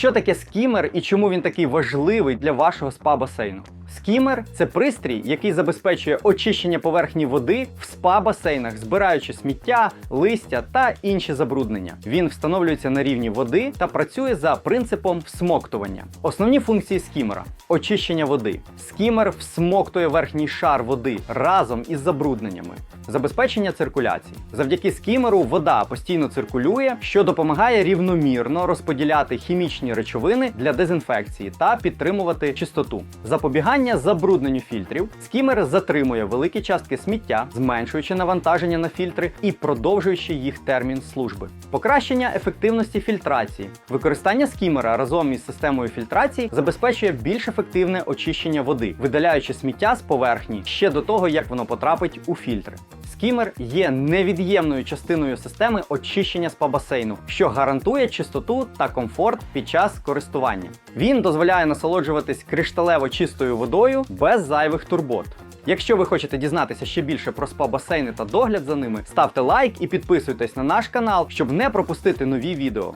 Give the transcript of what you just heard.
Що таке скімер і чому він такий важливий для вашого спа-басейну? Скімер це пристрій, який забезпечує очищення поверхні води в спа-басейнах, збираючи сміття, листя та інші забруднення. Він встановлюється на рівні води та працює за принципом всмоктування. Основні функції скімера: очищення води. Скімер всмоктує верхній шар води разом із забрудненнями, забезпечення циркуляції. Завдяки скімеру вода постійно циркулює, що допомагає рівномірно розподіляти хімічні речовини для дезінфекції та підтримувати чистоту. Запобігання забрудненню фільтрів. Скімер затримує великі частки сміття, зменшуючи навантаження на фільтри і продовжуючи їх термін служби. Покращення ефективності фільтрації. Використання скімера разом із системою фільтрації забезпечує більш ефективне очищення води, видаляючи сміття з поверхні ще до того, як воно потрапить у фільтри. Скімер є невід'ємною частиною системи очищення спа-басейну, що гарантує чистоту та комфорт під час користування. Він дозволяє насолоджуватись кришталево чистою водою без зайвих турбот. Якщо ви хочете дізнатися ще більше про спа-басейни та догляд за ними, ставте лайк і підписуйтесь на наш канал, щоб не пропустити нові відео.